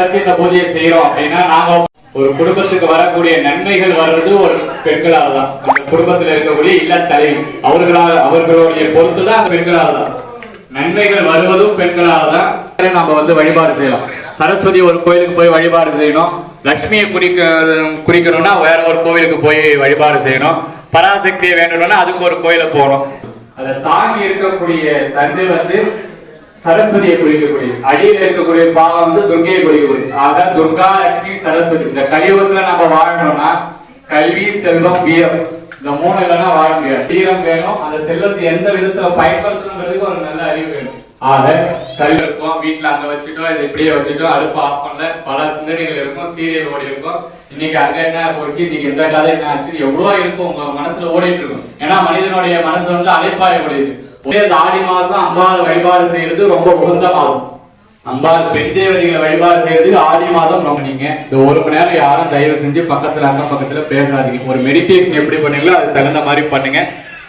வச்சு இந்த பூஜையை செய்யறோம் அப்படின்னா நாங்க ஒரு குடும்பத்துக்கு வரக்கூடிய நன்மைகள் வர்றது ஒரு பெண்களால் தான் அந்த குடும்பத்துல இருக்கக்கூடிய இல்ல தலைவி அவர்களால் அவர்களுடைய பொறுத்து தான் பெண்களால் தான் நன்மைகள் வருவதும் பெண்களால் தான் நம்ம வந்து வழிபாடு செய்யலாம். சரஸ்வதி ஒரு கோயிலுக்கு போய் வழிபாடு செய்யணும். லட்சுமியை குறிக்க குறிக்கணும்னா வேற ஒரு கோயிலுக்கு போய் வழிபாடு செய்யணும். பராசக்தியை வேண்டணும்னா அதுக்கு ஒரு கோயில போகணும். அதை தாங்கி இருக்கக்கூடிய தன்மை வந்து சரஸ்வதியை குறிக்கக்கூடிய அடியில் இருக்கக்கூடிய பாவம் வந்து துர்கையை குறிக்கக்கூடிய ஆக துர்கா லட்சுமி சரஸ்வதி. இந்த கலியுகத்துல நம்ம வாழணும்னா கல்வி செல்வம் வீரம். இந்த மூணு இல்லைன்னா வாழ முடியாது. வீரம் வேணும். அந்த செல்வத்தை எந்த விதத்துல பயன்படுத்தணுங்கிறதுக்கு ஒரு நல்ல அறிவு வேணும். ஆக கல்வி இருக்கும். வீட்டுல அங்க வச்சுட்டோம் இதை இப்படியே வச்சுட்டோம். அடுப்பு ஆஃப் பண்ணல. பல சிந்தனைகள் இருக்கும். சீரியல் ஓடி இருக்கும். இன்னைக்கு அங்க என்ன போச்சு? இன்னைக்கு இந்த கதை என்ன ஆச்சு? எவ்வளவோ இருக்கும். உங்க மனசுல ஓடிட்டு இருக்கும். ஏன்னா மனிதனுடைய மனசுல வந்து அலைப்பாய ஓடிது இந்த ஆடி மாசம் அம்பாள் வழிபாடு செய்யறது ரொம்ப உகந்தமாகும் அம்பாள் பெண் தேவதைகளை வழிபாடு செய்யறதுக்கு ஆடி மாதம் ரொம்ப நீங்க. இந்த ஒரு மணி நேரம் யாரும் தயவு செஞ்சு பக்கத்துல அக்கம் பக்கத்துல பேசாதீங்க. ஒரு மெடிடேஷன் எப்படி பண்ணீங்களோ அதுக்கு தகுந்த மாதிரி பண்ணுங்க.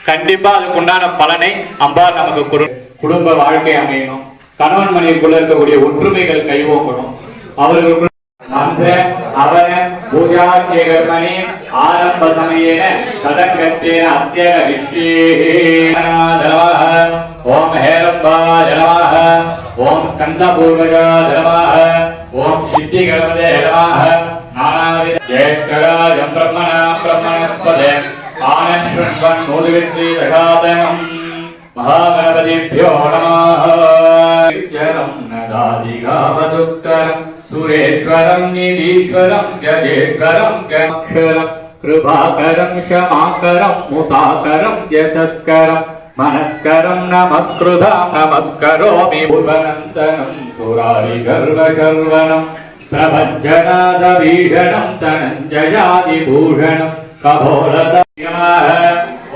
கண்டிப்பா அதுக்கு உண்டான பலனை அம்பாள் நமக்கு குடும்ப வாழ்க்கை அமையணும். கணவன் மனைவிக்குள்ள இருக்கக்கூடிய ஒற்றுமைகள் கைவோக்கணும் அவர்களுக்கு மந்திர அவன பூஜா கர்மணி ஆரம்ப சமயேன சதங்கத்தேன அத்தியன விஸ்வேனமः ஓம் ஹேரம்பாய நமः ஓம் ஸ்கந்த பூர்வஜா நமः ஓம் சித்தி நானாவித பிரம்மணா பிரம்மணஸ்பதே. தகாதனம் நமः. सुरेश्वरं निरीश्वरं जयेश्वरं जयक्षरं कृपाकरं क्षमाकरं मुताकरं यशस्करं, मनस्करं नमस्कृता नमस्करोमि भुवनन्तनं सुरारिगर्वशर्वणं प्रभज्जनादभीषणं, धनञ्जयादिभूषणं कभोलतः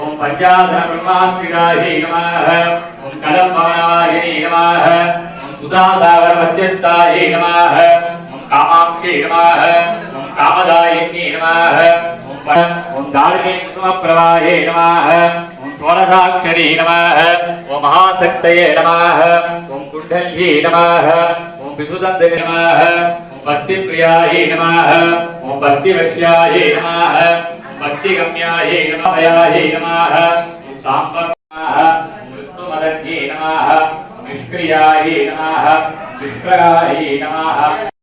ॐ पञ्चाधर्माश्रिरायै नमः ॐ कलम्बवनवायिनी नमः ॐ सुधातावरमध्यस्थायै नमः। மத்தியஸ்தாயை நமः ஓம் காமாட்சி நமः ஓம் காமதாயினி நமः ஓம் ப- ஓம் தாரிணீஸ்வரப்பிரவாயே நமः ஓம் சோரசாட்சரி நமः ஓம் மகாசக்தயே நமः ஓம் குண்டல்யே நமः ஓம் விசுதந்தே நமः ஓம் பக்திப்பிரியாயே நமः ஓம் பக்திவசியாயே நமः ஓம் பக்திகம்யாயே நமயாயே நமः ஓம் சாம்ப நமः